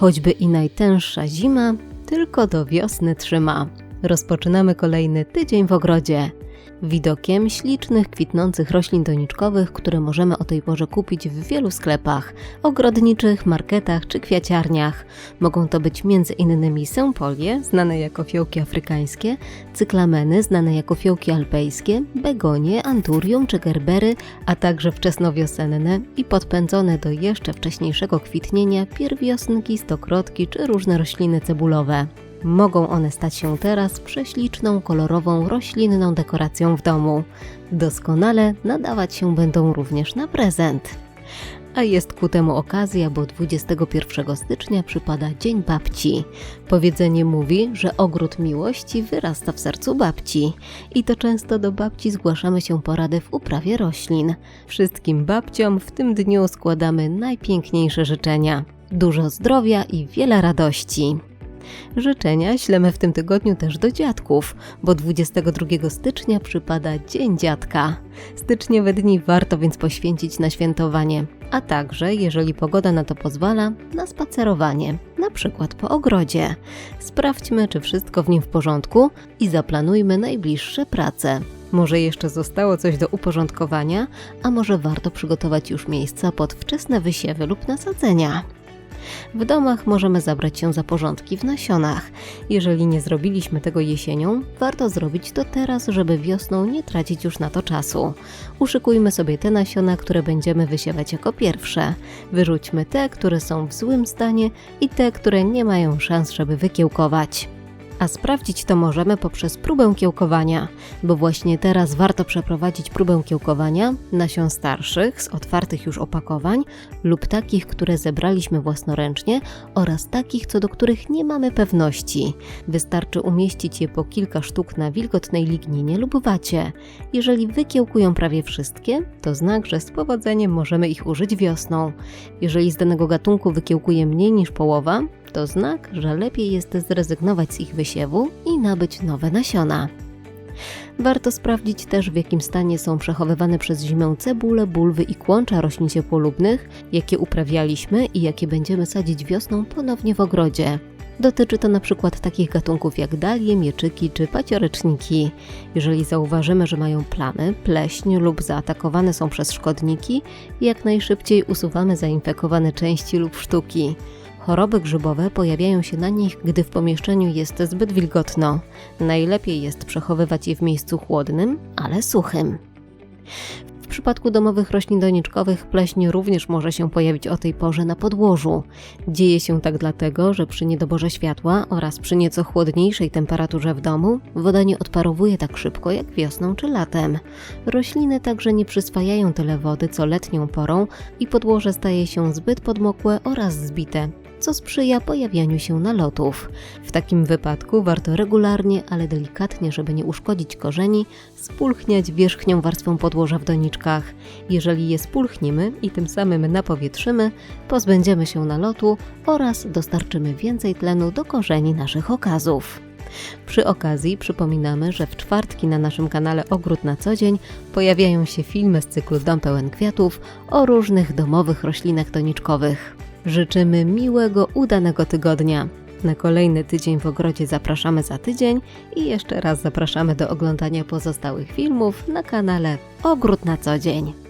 Choćby i najtęższa zima, tylko do wiosny trzyma. Rozpoczynamy kolejny tydzień w ogrodzie. Widokiem ślicznych, kwitnących roślin doniczkowych, które możemy o tej porze kupić w wielu sklepach, ogrodniczych, marketach czy kwiaciarniach. Mogą to być m.in. sępolie, znane jako fiołki afrykańskie, cyklameny, znane jako fiołki alpejskie, begonie, anturium czy gerbery, a także wczesnowiosenne i podpędzone do jeszcze wcześniejszego kwitnienia pierwiosnki, stokrotki czy różne rośliny cebulowe. Mogą one stać się teraz prześliczną, kolorową, roślinną dekoracją w domu. Doskonale nadawać się będą również na prezent. A jest ku temu okazja, bo 21 stycznia przypada Dzień Babci. Powiedzenie mówi, że ogród miłości wyrasta w sercu babci. I to często do babci zgłaszamy się po radę w uprawie roślin. Wszystkim babciom w tym dniu składamy najpiękniejsze życzenia. Dużo zdrowia i wiele radości. Życzenia ślemy w tym tygodniu też do dziadków, bo 22 stycznia przypada Dzień Dziadka. Styczniowe dni warto więc poświęcić na świętowanie, a także, jeżeli pogoda na to pozwala, na spacerowanie, na przykład po ogrodzie. Sprawdźmy, czy wszystko w nim w porządku i zaplanujmy najbliższe prace. Może jeszcze zostało coś do uporządkowania, a może warto przygotować już miejsca pod wczesne wysiewy lub nasadzenia. W domach możemy zabrać się za porządki w nasionach. Jeżeli nie zrobiliśmy tego jesienią, warto zrobić to teraz, żeby wiosną nie tracić już na to czasu. Uszykujmy sobie te nasiona, które będziemy wysiewać jako pierwsze. Wyrzućmy te, które są w złym stanie i te, które nie mają szans, żeby wykiełkować a sprawdzić to możemy poprzez próbę kiełkowania, bo właśnie teraz warto przeprowadzić próbę kiełkowania nasion starszych z otwartych już opakowań lub takich, które zebraliśmy własnoręcznie oraz takich, co do których nie mamy pewności. Wystarczy umieścić je po kilka sztuk na wilgotnej ligninie lub wacie. Jeżeli wykiełkują prawie wszystkie, to znak, że z powodzeniem możemy ich użyć wiosną. Jeżeli z danego gatunku wykiełkuje mniej niż połowa, to znak, że lepiej jest zrezygnować z ich wysiewu i nabyć nowe nasiona. Warto sprawdzić też, w jakim stanie są przechowywane przez zimę cebule, bulwy i kłącza roślin ciepłolubnych, jakie uprawialiśmy i jakie będziemy sadzić wiosną ponownie w ogrodzie. Dotyczy to na przykład takich gatunków jak dalie, mieczyki czy pacioreczniki. Jeżeli zauważymy, że mają plamy, pleśń lub zaatakowane są przez szkodniki, jak najszybciej usuwamy zainfekowane części lub sztuki. Choroby grzybowe pojawiają się na nich, gdy w pomieszczeniu jest zbyt wilgotno. Najlepiej jest przechowywać je w miejscu chłodnym, ale suchym. W przypadku domowych roślin doniczkowych pleśń również może się pojawić o tej porze na podłożu. Dzieje się tak dlatego, że przy niedoborze światła oraz przy nieco chłodniejszej temperaturze w domu woda nie odparowuje tak szybko jak wiosną czy latem. Rośliny także nie przyswajają tyle wody co letnią porą i podłoże staje się zbyt podmokłe oraz zbite, co sprzyja pojawianiu się nalotów. W takim wypadku warto regularnie, ale delikatnie, żeby nie uszkodzić korzeni, spulchniać wierzchnią warstwą podłoża w doniczkach. Jeżeli je spulchnimy i tym samym napowietrzymy, pozbędziemy się nalotu oraz dostarczymy więcej tlenu do korzeni naszych okazów. Przy okazji przypominamy, że w czwartki na naszym kanale Ogród na co dzień pojawiają się filmy z cyklu Dom pełen kwiatów o różnych domowych roślinach doniczkowych. Życzymy miłego, udanego tygodnia. Na kolejny tydzień w ogrodzie zapraszamy za tydzień i jeszcze raz zapraszamy do oglądania pozostałych filmów na kanale Ogród na co dzień.